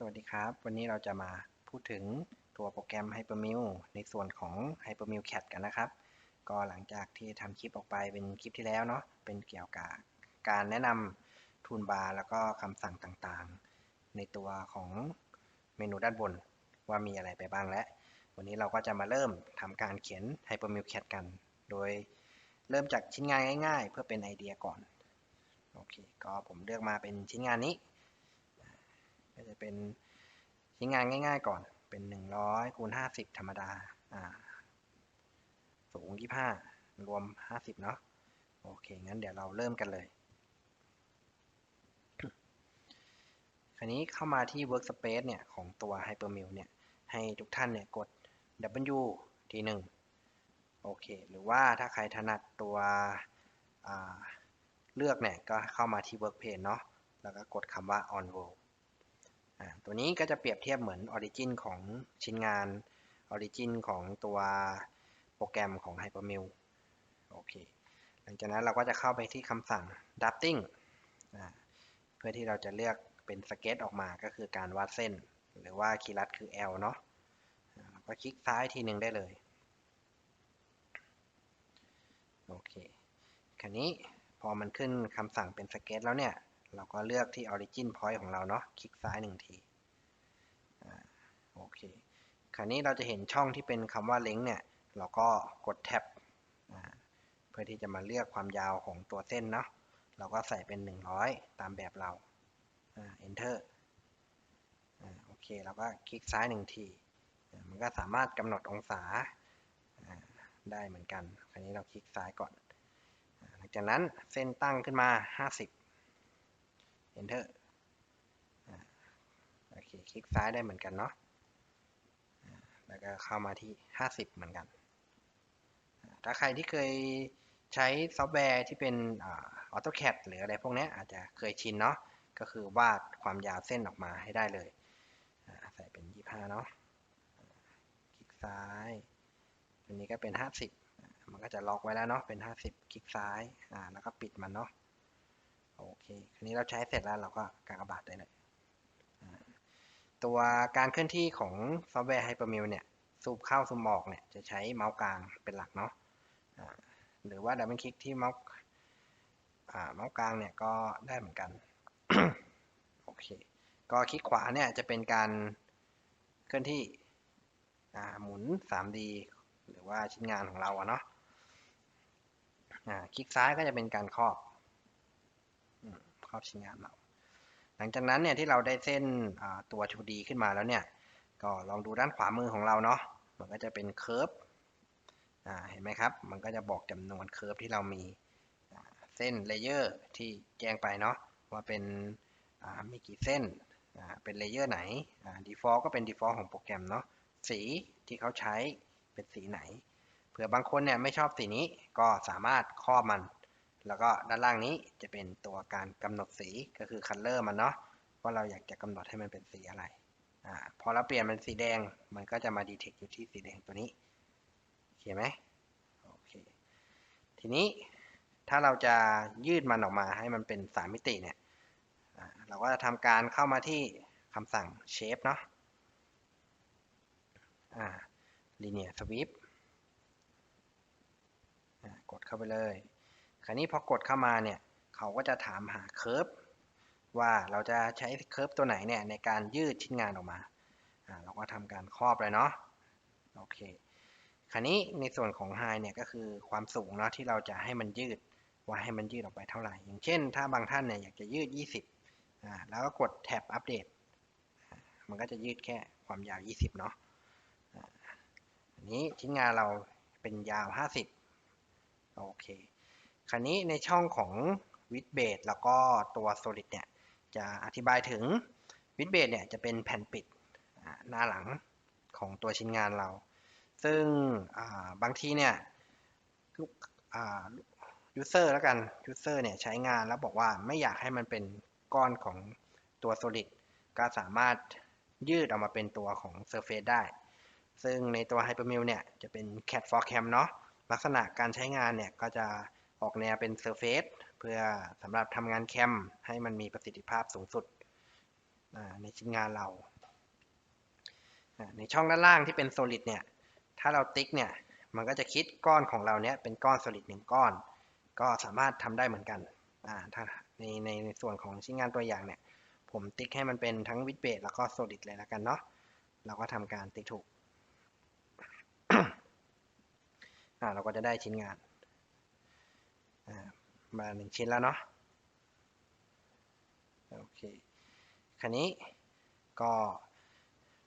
สวัสดีครับ วันนี้เราจะมาพูดถึงตัวโปรแกรม Hypermill ในส่วนของ Hypermill Cat กันนะครับ ก็หลังจากที่ทำคลิปออกไปเป็นคลิปที่แล้วเนาะเป็นเกี่ยวกับการแนะนำทูลบาร์แล้วก็คำสั่งต่างๆ ในตัวของเมนูด้านบนว่ามีอะไรไปบ้างและ วันนี้เราก็จะมาเริ่มทำการเขียน Hypermill Cat กัน โดยเริ่มจากชิ้นงานง่าย ๆ เพื่อเป็นไอเดียก่อนโอเคก็ผมเลือกมาเป็นชิ้นงานนี้ เป็นชิ้นงานง่าย ๆ ก่อน เป็น 100คูณ50 ธรรมดา อ่า สูง 25 รวม 50 เนาะ โอเค งั้นเดี๋ยวเราเริ่มกันเลย คราวนี้เข้ามาที่ Workspace เนี่ย ของตัว Hypermill เนี่ย ให้ทุกท่านเนี่ยกด W ทีหนึ่งโอเค หรือว่าถ้าใครถนัดตัวเลือกเนี่ย ก็เข้ามาที่ Workpage เนาะ แล้วก็กดคำว่า On World ตัวนี้ก็จะเปรียบเทียบเหมือนออริจินของชิ้นงานออริจินของตัวโปรแกรมของ Hypermill โอเค หลังจากนั้นเราก็จะเข้าไปที่คำสั่ง drafting เพื่อที่เราจะเลือกเป็นสเก็ตออกมาก็คือการวาดเส้น หรือว่าคีย์ลัดคือ L เนาะก็คลิกซ้ายทีหนึ่งได้เลย โอเค คราวนี้พอมันขึ้นคำสั่งเป็นสเก็ตแล้วเนี่ย เราก็เลือกที่ origin point ของเราเนาะ คลิกซ้ายหนึ่งทีโอเค คราวนี้เราจะเห็นช่องที่เป็นคำว่า link เนี่ย เราก็กดแท็บเพื่อที่จะมาเลือกความยาวของตัวเส้นเนาะ เราก็ใส่เป็น 100 ตามแบบเรา enter โอเค เราก็คลิกซ้ายหนึ่งที มันก็สามารถกำหนดองศาได้เหมือนกัน คราวนี้เราคลิกซ้ายก่อน หลังจากนั้นเส้นตั้งขึ้นมา 50 enter โอเค คลิกซ้ายได้เหมือนกันเนาะ แล้วก็เข้ามาที่ 50 เหมือนกัน ถ้าใครที่เคยใช้ซอฟต์แวร์ที่เป็น AutoCAD หรืออะไรพวกนี้อาจจะเคยชินเนาะ ก็คือวาดความยาวเส้นออกมาให้ได้เลย ใส่เป็น 25 เนาะ คลิกซ้ายตัวนี้ก็เป็น 50 มันก็จะล็อกไว้แล้วเนาะ เป็น 50 คลิกซ้าย แล้วก็ปิดมันเนาะ โอเคคราวนี้เราใช้เสร็จแล้วเราก็กากบาทได้เลย ตัวการเคลื่อนที่ของซอฟต์แวร์ Hypermill เนี่ยซูมเข้าซูมออกเนี่ยจะใช้เมาส์กลางเป็นหลักเนาะหรือว่าดับเบิลคลิกที่เมาส์เมาส์กลางเนี่ยก็ได้เหมือนกันโอเคก็คลิกขวาเนี่ยจะเป็นการเคลื่อนที่หมุน 3D หรือว่าชิ้นงานของเราอะเนาะคลิกซ้ายก็จะเป็นการครอบ ครอบชิ้นงานเรา หลังจากนั้นเนี่ยที่เราได้เส้นตัว 2D ขึ้นมาแล้วเนี่ย ก็ลองดูด้านขวามือของเราเนาะ มันก็จะเป็นเคอร์ฟเห็นไหมครับ มันก็จะบอกจำนวนเคอร์ฟที่เรามีเส้นเลเยอร์ที่แจ้งไปเนาะว่าเป็นมีกี่เส้นเป็นเลเยอร์ไหน default ก็เป็น default ของโปรแกรมเนาะ สีที่เขาใช้เป็นสีไหน เผื่อบางคนเนี่ยไม่ชอบสีนี้ก็สามารถครอบมัน แล้วก็ด้านล่างนี้จะเป็นตัวการกำหนดสีก็คือ color มันเนาะว่าเราอยากจะกำหนดให้มันเป็นสีอะไรอ่าพอเราเปลี่ยนเป็นสีแดงมันก็จะมาดีเทคอยู่ที่สีแดงตัวนี้โอเคไหมโอเคทีนี้ถ้าเราจะยืดมันออกมาให้มันเป็นสามมิติเนี่ยเราก็จะทำการเข้ามาที่คำสั่ง shape เนาะอ่า linear sweep กดเข้าไปเลย คราวนี้พอกดเข้ามาเนี่ยเขาก็จะถามหาเคอร์ฟว่าเราจะใช้เคอร์ฟตัวไหนเนี่ยในการยืดชิ้นงานออกมาเราก็ทำการครอบเลยเนาะโอเคคราวนี้ในส่วนของ high เนี่ยก็คือความสูงเนาะที่เราจะให้มันยืดว่าให้มันยืดออกไปเท่าไหร่ อย่างเช่น ถ้าบางท่านเนี่ยอยากจะยืด 20อ่าแล้วก็กดแท็บอัปเดต มันก็จะยืดแค่ความยาว 20 เนาะอันนี้ชิ้นงานเราเป็นยาว 50 โอเค คราวนี้ในช่องของวิดเบดแล้วก็ตัว solid เนี่ยจะอธิบายถึงวิดเบดเนี่ยจะเป็นแผ่นปิดหน้าหลังของตัวชิ้นงานเรา ซึ่งบางทีเนี่ยลูกยูเซอร์แล้วกันยูเซอร์เนี่ยใช้งานแล้วบอกว่าไม่อยากให้มันเป็นก้อนของตัว solid ก็สามารถยืดออกมาเป็นตัวของ surface ได้ ซึ่งในตัว Hypermill เนี่ยจะเป็น cat for cam เนาะลักษณะการใช้งานเนี่ยก็จะ ออกแนวเป็นเซอร์เฟซเพื่อสำหรับทำงานแคมให้มันมีประสิทธิภาพสูงสุดในชิ้นงานเรา ในช่องด้านล่างที่เป็น solid เนี่ย ถ้าเราติ๊กเนี่ย มันก็จะคิดก้อนของเราเนี้ยเป็นก้อน solid หนึ่งก้อน ก็สามารถทำได้เหมือนกันถ้าในในในส่วนของชิ้นงานตัวอย่างเนี่ย ผมติ๊กให้มันเป็นทั้งวิดเบสแล้วก็ solid เลยแล้วกันเนาะ เราก็ทำการติ๊กถูกเราก็จะได้ชิ้นงาน มาหนึ่งชิ้นแล้วเนาะโอเคคราวนี้ก็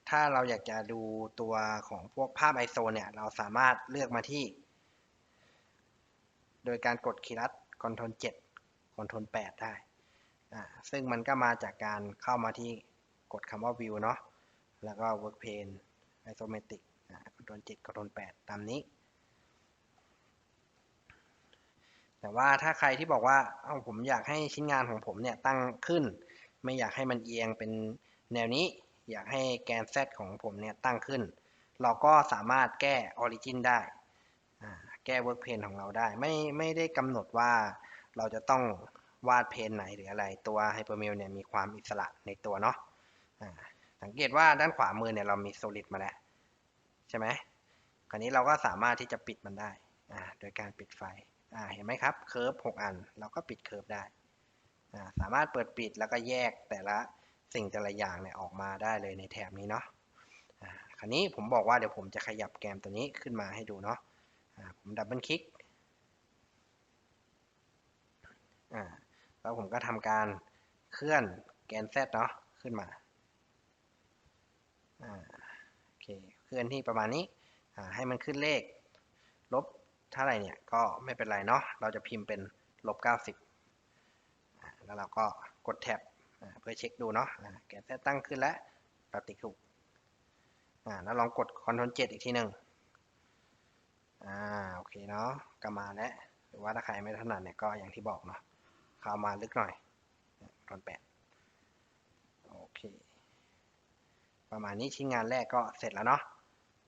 ถ้าเราอยากจะดูตัวของพวกภาพ ISO เนี่ย เราสามารถเลือกมาที่ โดยการกดคีย์ลัด Ctrl 7 Ctrl 8ได้อ่าซึ่งมันก็มาจากการเข้ามาที่กดคำว่า View เนาะ แล้วก็ Work Plane Isometric อ่า Ctrl 7 Ctrl 8ตามนี้ แต่ว่าถ้าใครที่บอกว่าเอ้าผมอยากให้ชิ้นงานของผมเนี่ยตั้งขึ้น ไม่อยากให้มันเอียงเป็นแนวนี้ อยากให้แกน Z ของผมเนี่ยตั้งขึ้น เราก็สามารถแก้ Origin ได้ แก้ Work Plane ของเราได้ ไม่ไม่ได้กำหนดว่าเราจะต้องวาดเพนไหนหรืออะไรตัว Hypermill เนี่ยมีความอิสระในตัวเนาะอ่าสังเกตว่าด้านขวามือเนี่ยเรามี Solid มาแล้ว ใช่ไหมคราวนี้เราก็สามารถที่จะปิดมันได้ โดยการปิดไฟ เห็นไหมครับเคิร์ฟ6อัน เราก็ปิดเคิร์ฟได้ สามารถเปิดปิดแล้วก็แยกแต่ละสิ่งแต่ละอย่างเนี่ยออกมาได้เลยในแถบนี้เนาะคราวนี้ผมบอกว่าเดี๋ยวผมจะขยับแกมตัวนี้ขึ้นมาให้ดูเนาะผมดับเบิลคลิกแล้วผมก็ทำการเคลื่อนแกน Z เนาะขึ้นมาโอเคเคลื่อนที่ประมาณนี้ให้มันขึ้นเลขลบ เท่าไหร่เนี่ยก็ไม่เป็นไรเนาะเราจะพิมพ์เป็นลบ 90 แล้วเราก็กดแท็บเพื่อเช็คดูเนาะแกนแท้ตั้งขึ้นแล้วเราติ๊กถูกอ่าแล้วลองกด Ctrl 7 อีกทีหนึ่งอ่าโอเคเนาะก็มาแล้วหรือว่าถ้าใครไม่ถนัดเนี่ยก็อย่างที่บอกเนาะเข้ามาลึกหน่อย Ctrl 8โอเค ประมาณนี้ชิ้นงานแรกก็เสร็จแล้วเนาะ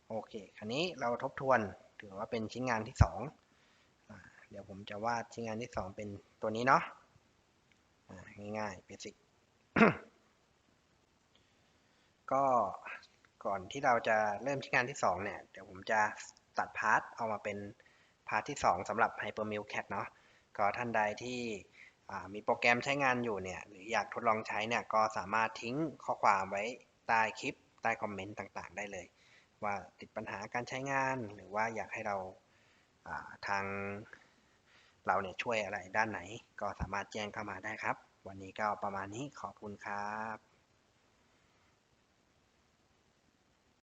โอเค คราวนี้เราทบทวน ถือว่าเป็นชิ้นงานที่สองอเดี๋ยวผมจะวาดชิ้นงานที่สองเป็นตัวนี้เนาะง่ายๆเบสิกก็ก่อนที่เราจะเริ่มชิ้นงานที่สองเนี่ยเดี๋ยวผมจะตัดพาร์ทเอามาเป็นพาร์ทที่สองสำหรับ Hypermill Cat เนาะก็ท่านใดที่มีโปรแกรมใช้งานอยู่เนี่ยหรืออยากทดลองใช้เนี่ยก็สามารถทิ้งข้อความไว้ใต้คลิปใต้คอมเมนต์ต่างๆ ได้เลย ว่าติดปัญหาการใช้งาน หรือว่าอยากให้เราาทางเราเนี่ยช่วยอะไรด้านไหน ก็สามารถแจ้งเข้ามาได้ครับ วันนี้ก็ประมาณนี้ขอบคุณครับ